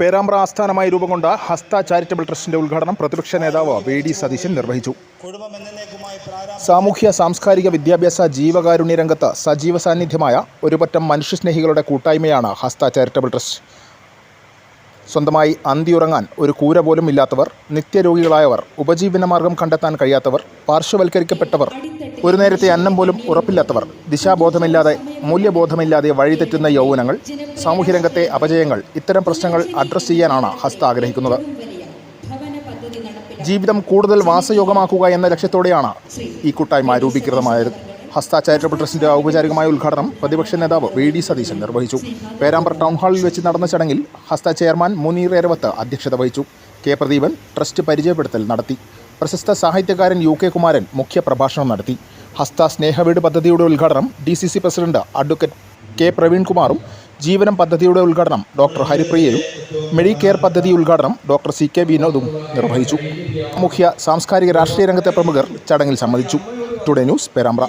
പേരാമ്പ്ര ആസ്ഥാനമായി രൂപം കൊണ്ട ഹസ്ത ചാരിറ്റബിൾ ട്രസ്റ്റിന്റെ ഉദ്ഘാടനം പ്രതിപക്ഷ നേതാവ് വി ഡി സതീശൻ നിർവഹിച്ചു. സാമൂഹ്യ സാംസ്കാരിക വിദ്യാഭ്യാസ ജീവകാരുണ്യ രംഗത്ത് സജീവ സാന്നിധ്യമായ ഒരുപറ്റം മനുഷ്യസ്നേഹികളുടെ കൂട്ടായ്മയാണ് ഹസ്ത ചാരിറ്റബിൾ ട്രസ്റ്റ്. സ്വന്തമായി അന്തിയുറങ്ങാൻ ഒരു കൂര പോലും ഇല്ലാത്തവർ നിത്യരോഗികളായവർ ഉപജീവനമാർഗം കണ്ടെത്താൻ കഴിയാത്തവർ പാർശ്വവൽക്കരിക്കപ്പെട്ടവർ ഒരു നേരത്തെ അന്നം പോലും ഉറപ്പില്ലാത്തവർ ദിശാബോധമില്ലാതെ മൂല്യബോധമില്ലാതെ വഴിതെറ്റുന്ന യൗവനങ്ങൾ സാമൂഹ്യരംഗത്തെ അപജയങ്ങൾ ഇത്തരം പ്രശ്നങ്ങൾ അഡ്രസ്സ് ചെയ്യാനാണ് ഹസ്ത ആഗ്രഹിക്കുന്നത്. ജീവിതം കൂടുതൽ വാസയോഗമാക്കുക എന്ന ലക്ഷ്യത്തോടെയാണ് ഈ കൂട്ടായ്മ രൂപീകൃതമായത്. ഹസ്ത ചാരിറ്റബിൾ ട്രസ്റ്റിന്റെ ഔപചാരികമായ ഉദ്ഘാടനം പ്രതിപക്ഷ നേതാവ് വി ഡി സതീശൻ നിർവഹിച്ചു. പേരാമ്പ്ര ടൗൺ ഹാളിൽ വെച്ച് നടന്ന ചടങ്ങിൽ ഹസ്ത ചെയർമാൻ മുനീർ എരവത്ത് അധ്യക്ഷത വഹിച്ചു. കെ പ്രദീപൻ ട്രസ്റ്റ് പരിചയപ്പെടുത്തൽ നടത്തി. പ്രശസ്ത സാഹിത്യകാരൻ യു കെ കുമാരൻ മുഖ്യ പ്രഭാഷണം നടത്തി. ഹസ്ത സ്നേഹവീട് പദ്ധതിയുടെ ഉദ്ഘാടനം D C C president advocate K പ്രവീൺകുമാറും ജീവനം പദ്ധതിയുടെ ഉദ്ഘാടനം ഡോക്ടർ ഹരിപ്രിയയും മെഡി കെയർ പദ്ധതി ഉദ്ഘാടനം ഡോക്ടർ സി കെ വിനോദും നിർവഹിച്ചു. മുഖ്യ സാംസ്കാരിക രാഷ്ട്രീയ രംഗത്തെ പ്രമുഖർ ചടങ്ങിൽ സംബന്ധിച്ചു. Today news Perambra.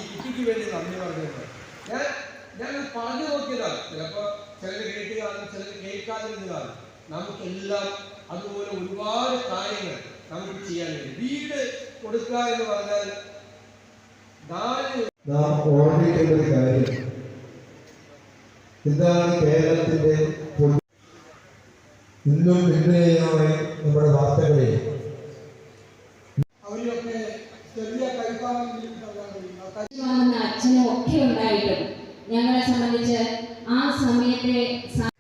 ചിലപ്പോൾ ചിലർ കേട്ടുകാണും ചിലർ കേൾക്കാതിരുന്നതാണ് നമുക്കെല്ലാം അതുപോലെ ഒരുപാട് കാര്യങ്ങൾ നമുക്ക് ചെയ്യാൻ കഴിയും. വീട് കൊടുക്കുക എന്ന് പറഞ്ഞാൽ നാല് നാം ഓർമ്മിക്കേണ്ട ഒരു കാര്യം. ഇതാണ് കേരളത്തിന്റെ ഇന്നും പിന്നെയാണ് നമ്മുടെ വാർത്തകളിൽ അവരിലൊക്കെ ചെറിയ അച്ഛനും ഒക്കെ ഉണ്ടായിട്ടും ഞങ്ങളെ സംബന്ധിച്ച് ആ സമയത്തെ